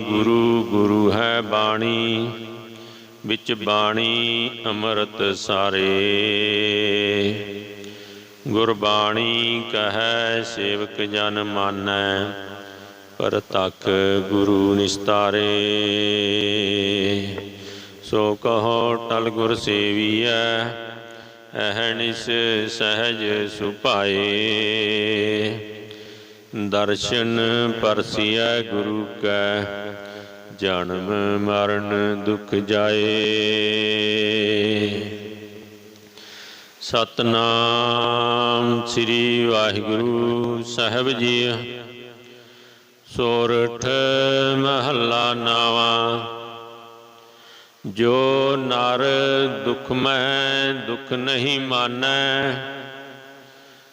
ਗੁਰੂ ਗੁਰੂ ਹੈ ਬਾਣੀ, ਵਿੱਚ ਬਾਣੀ ਅੰਮ੍ਰਿਤ ਸਾਰੇ। ਗੁਰਬਾਣੀ ਕਹੈ, ਸੇਵਕ ਜਨ ਮਾਨੈ, ਪਰ ਤਕ ਗੁਰੂ ਨਿਸਤਾਰੇ। ਸੋ ਕਹੋ, ਟਲ ਗੁਰ ਸੇਵੀਐ ਅਹਨਿਸ ਸਹਜ ਸੁਭਾਏ। ਦਰਸ਼ਨ ਪਰਸਿਐ ਗੁਰੂ ਕੈ, ਜਨਮ ਮਰਨ ਦੁਖ ਜਾਏ। ਸਤਨਾਮ ਸ੍ਰੀ ਵਾਹਿਗੁਰੂ ਸਾਹਿਬ ਜੀ ਸੋਰਠ ਮਹੱਲਾ ਨਾਵਾ, ਜੋ ਨਰ ਦੁਖ ਮੈਂ ਦੁਖ ਨਹੀਂ ਮਾਨੈ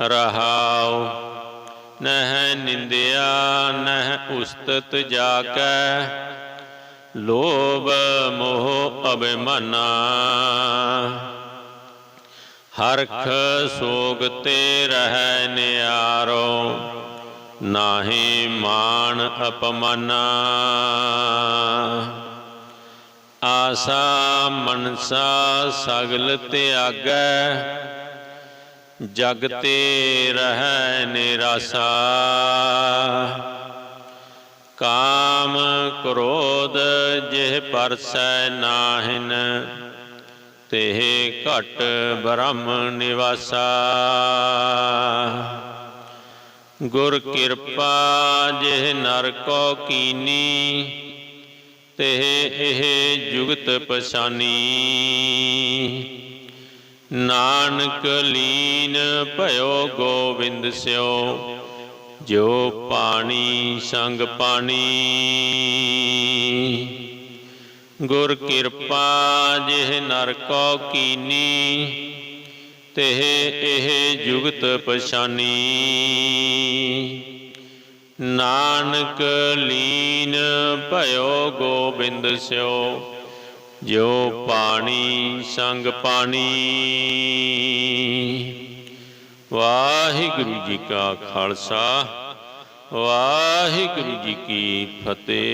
ਰਹਾਉ। ਨਹਿ ਨਿੰਦਿਆ, ਨਹਿ ਉਸਤਤ ਜਾਕੈ। ਲੋਭ ਮੋਹ ਅਭਿਮਾਨਾ। ਹਰਖ ਸੋਗ ਤੇ ਰਹਿ ਨਿਆਰੋ। ਨਾਹੀ ਮਾਨ ਅਪਮਾਨਾ। ਆਸਾ ਮਨਸਾ ਸਗਲ ਤਿਆਗੈ। ਜਗ ਤੇ ਰਹਿ ਨਿਰਾਸਾ। ਕਾਮ ਕ੍ਰੋਧ ਜਿਹ ਪਰਸੈ ਨਾਹਿਨ ਤੇ ਘਟ ਬ੍ਰਹਮ ਨਿਵਾਸਾ। ਗੁਰ ਕਿਰਪਾ ਜਿਹ ਨਰ ਕੋ ਕੀਨੀ ਤੇ ਇਹ ਜੁਗਤ ਪਛਾਨੀ। ਨਾਨਕ ਲੀਨ ਭਇਓ ਗੋਬਿੰਦ ਸਿਓ ਜੋ ਪਾਣੀ ਸੰਗ ਪਾਣੀ। ਗੁਰ ਕਿਰਪਾ ਜਿਹ ਨਰ ਕੋ ਕੀਨੀ ਤੇ ਇਹ ਜੁਗਤ ਪਛਾਨੀ। ਨਾਨਕ ਲੀਨ ਭਇਓ ਗੋਬਿੰਦ ਸਿਓ ਜੋ ਪਾਣੀ ਸੰਗ ਪਾਣੀ। ਵਾਹਿਗੁਰੂ ਜੀ ਕਾ ਖਾਲਸਾ ਵਾਹਿਗੁਰੂ ਜੀ ਕੀ ਫਤਿਹ।